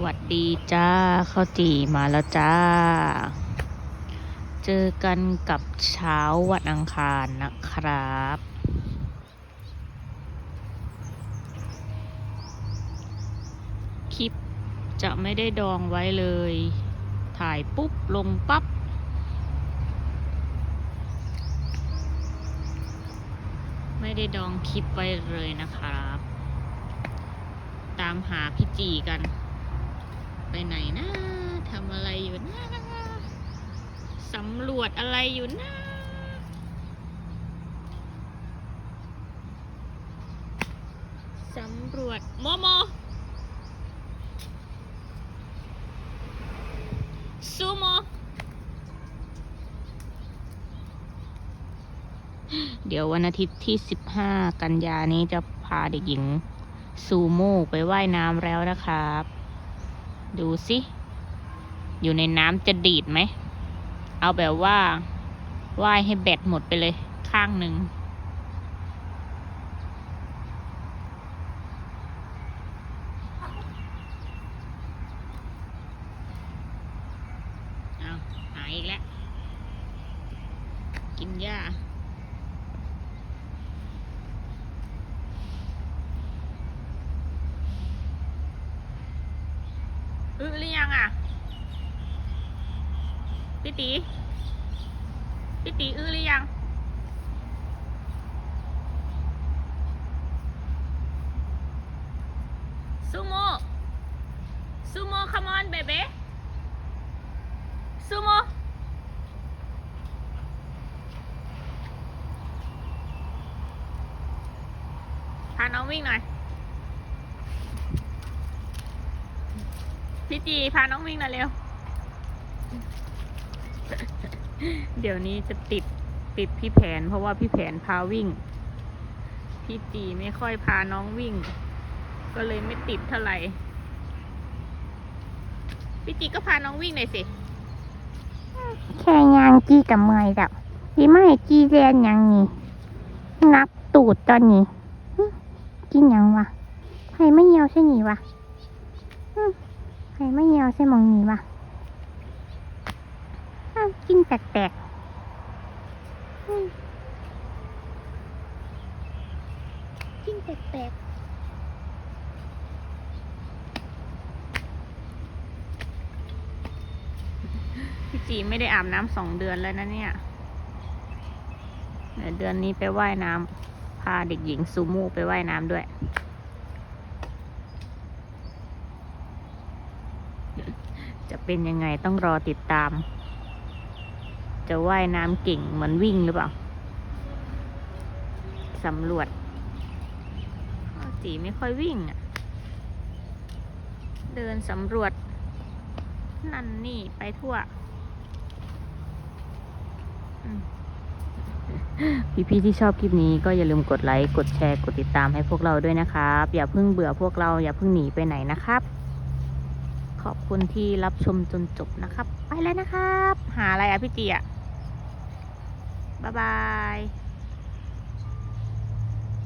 หวัดดีจ้าข้าวจี่มาแล้วจ้า เจอกันกับเช้าวันอังคารนะครับ คลิปจะไม่ได้ดองไว้เลย ถ่ายปุ๊บ ลงปั๊บไม่ได้ดองคลิปไว้เลยนะครับ ตามหาพี่จีกัน ไปไหนนะทำอะไรอยู่นะสำรวจอะไรอยู่นะสำรวจโมโมซูโมเดี๋ยววันอาทิตย์ที่ 15 กันยานี้จะพาเด็กหญิงซูโม่ไปว่ายน้ำแล้วนะครับ ดูสิ อยู่ในน้ำจะดีดไหม เอาแบบว่าว่ายให้แบตหมดไปเลย ข้างหนึ่ง เอาหายอีกแล้ว กินหญ้า อื้อหรือยังอะพี่ตีพี่ตีอื้อหรือยังซูโม่ซูโม่ come on baby ซูโม่พาน้องวิ่งหน่อย พี่จีพาน้องวิ่งหน่อยเร็ว เดี๋ยวนี้จะติดติดพี่แผน เพราะว่าพี่แผนพาวิ่ง พี่จีไม่ค่อยพาน้องวิ่ง ก็เลยไม่ติดเท่าไหร่ พี่จีก็พาน้องวิ่งหน่อยสิ แค่ยางจี้กับเมอยดับที่ไม่ให้จี้เรียนยังนี่นับตูดตอนนี้กินยังวะให้ไม่เหี่ยวใช่หนีวะ ให้ไม่เหี่ยวใช่หมองนี่วะอ้าวกินแปลกๆหึกินแปลกพี่จีไม่ได้อาบน้ำสองเดือนแล้วนะเนี่ยเดี๋ยวเดือนนี้ไปว่ายน้ำพาเด็กหญิงซูมูไปว่ายน้ำด้วย จะเป็นยังไงต้องรอติดตาม จะว่ายน้ำเก่งเหมือนวิ่งหรือเปล่าสำรวจจีไม่ค่อยวิ่งอะเดินสำรวจ นั่นนี่ไปทั่ว พี่ๆที่ชอบคลิปนี้ก็อย่าลืมกดไลค์ กดแชร์ กดติดตามให้พวกเราด้วยนะครับ อย่าเพิ่งเบื่อพวกเราอย่าเพิ่งหนีไปไหนนะครับ ขอบคุณที่รับชมจนจบนะครับ ไปแล้วนะครับ หาอะไรอะพี่เจียบ๊ายบาย